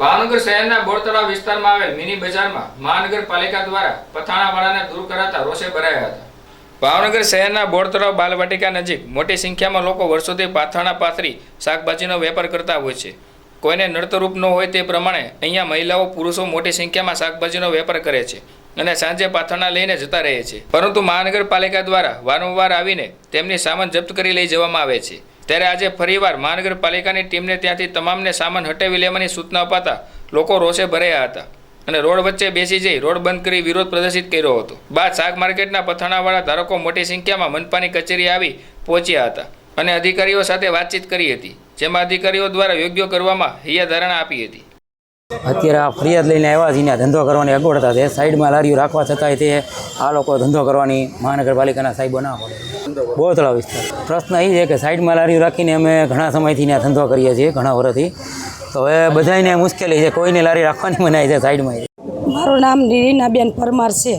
ભાવનગર શહેરના બોરતળાવ વિસ્તારમાં આવેલ મિની બજારમાં મહાનગરપાલિકા દ્વારા પથાણાવાળાને દૂર કરાતા રોષે ભરાયા હતા. ભાવનગર શહેરના બોરતળાવ બાલવાટિકા નજીક મોટી સંખ્યામાં લોકો વર્ષોથી પાથાણા પાથરી શાકભાજીનો વેપાર કરતા હોય છે. કોઈને નડતરૂપ ન હોય તે પ્રમાણે અહીંયા મહિલાઓ પુરુષો મોટી સંખ્યામાં શાકભાજીનો વેપાર કરે છે અને સાંજે પાથરણા લઈને જતા રહે છે. પરંતુ મહાનગરપાલિકા દ્વારા વારંવાર આવીને તેમની સામાન જપ્ત કરી લઈ જવામાં આવે છે. ત્યારે આજે ફરીવાર મહાનગરપાલિકાની ટીમને ત્યાંથી તમામને સામાન હટાવી લેવાની સૂચના અપાતા લોકો રોષે ભરાયા હતા. અને રોડ વચ્ચે બેસી જઈ રોડ બંધ કરી વિરોધ પ્રદર્શિત કર્યો હતો. બાદ શાક માર્કેટના પથાણાવાળા ધારકો મોટી સંખ્યામાં મનપાની કચેરી આવી પહોંચ્યા હતા અને અધિકારીઓ સાથે વાતચીત કરી હતી, જેમાં અધિકારીઓ દ્વારા યોગ્ય કરવામાં હૈયા ધારણા આપી હતી. અત્યારે આ ફરિયાદ લઈને આવ્યા છીએ ધંધો કરવાની અગવડતા છે. સાઈડમાં લારીઓ રાખવા છતાંય તે આ લોકો ધંધો કરવાની મહાનગરપાલિકાના સાહેબો ના પડે બહુ તળાવ વિસ્તાર. પ્રશ્ન એ છે કે સાઈડમાં લારીઓ રાખીને અમે ઘણા સમયથી ત્યાં ધંધો કરીએ છીએ ઘણા વર્ષથી. તો હવે બધાને મુશ્કેલી છે કોઈને લારી રાખવાની મનાય છે સાઈડમાં મારું નામ રીનાબેન પરમાર છે.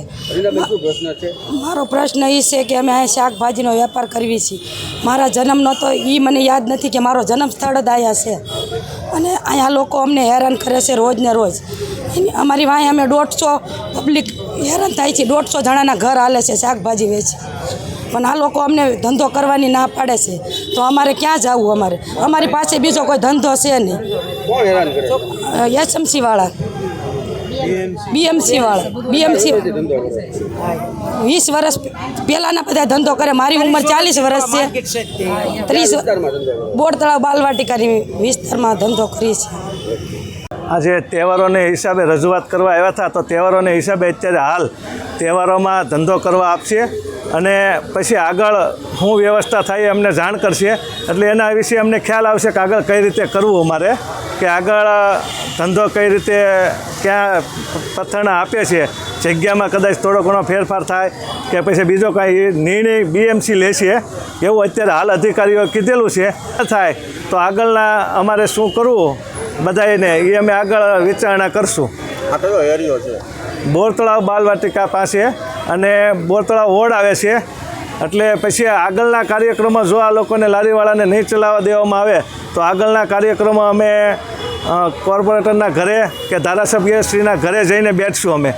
મારો પ્રશ્ન એ છે કે અમે અહીંયા શાકભાજીનો વેપાર કરવી છીએ. મારા જન્મનો તો એ મને યાદ નથી કે મારો જન્મ સ્થળ જ અહીંયા છે. અને અહીંયા લોકો અમને હેરાન કરે છે રોજ ને રોજ. એની અમારી વાંહે અમે દોઢસો પબ્લિક હેરાન થાય છે. દોઢસો જણાના ઘર હાલે છે શાકભાજી વેચી. પણ આ લોકો અમને ધંધો કરવાની ના પાડે છે. તો અમારે ક્યાં જવું અમારે? અમારી પાસે બીજો કોઈ ધંધો છે નહીં. એસએમસી વાળા. બીએમસી વાળા. બીએમસી વીસ વર્ષ પહેલાંના બધા ધંધો કરે. મારી ઉંમર ચાલીસ વર્ષ છે. ત્રીસ બોર તળાવ બાલવાટિકાની વિસ્તારમાં ધંધો કરી છે. આજે તહેવારોને હિસાબે રજૂઆત કરવા આવ્યા હતા. તો તહેવારોને હિસાબે અત્યારે હાલ તહેવારોમાં ધંધો કરવા આપશે. અને પછી આગળ શું વ્યવસ્થા થાય અમને જાણ કરશે. એટલે એના વિશે અમને ખ્યાલ આવશે કે આગળ કઈ રીતે કરવું અમારે કે આગળ ધંધો કઈ રીતે ક્યાં પથ્થરના આપે છે જગ્યામાં કદાચ થોડો ઘણો ફેરફાર થાય કે પછી બીજો કાંઈ નિર્ણય બીએમસી લેશે એવું અત્યારે હાલ અધિકારીઓ કીધેલું છે. થાય તો આગળના અમારે શું કરવું? બધાને એ અમે આગળ વિચારણા કરશું. આ કયો એરિયો છે? બોર તળાવ બાલવાટિકા પાસે અને બોરતળા વોર્ડ આવે છે. એટલે પછી આગળના કાર્યક્રમમાં જો આ લોકોને લારીવાળાને નહીં ચલાવવા દેવામાં આવે, તો આગળના કાર્યક્રમો અમે કોર્પોરેટરના ઘરે કે ધારાસભ્યશ્રીના ઘરે જઈને બેઠશું અમે.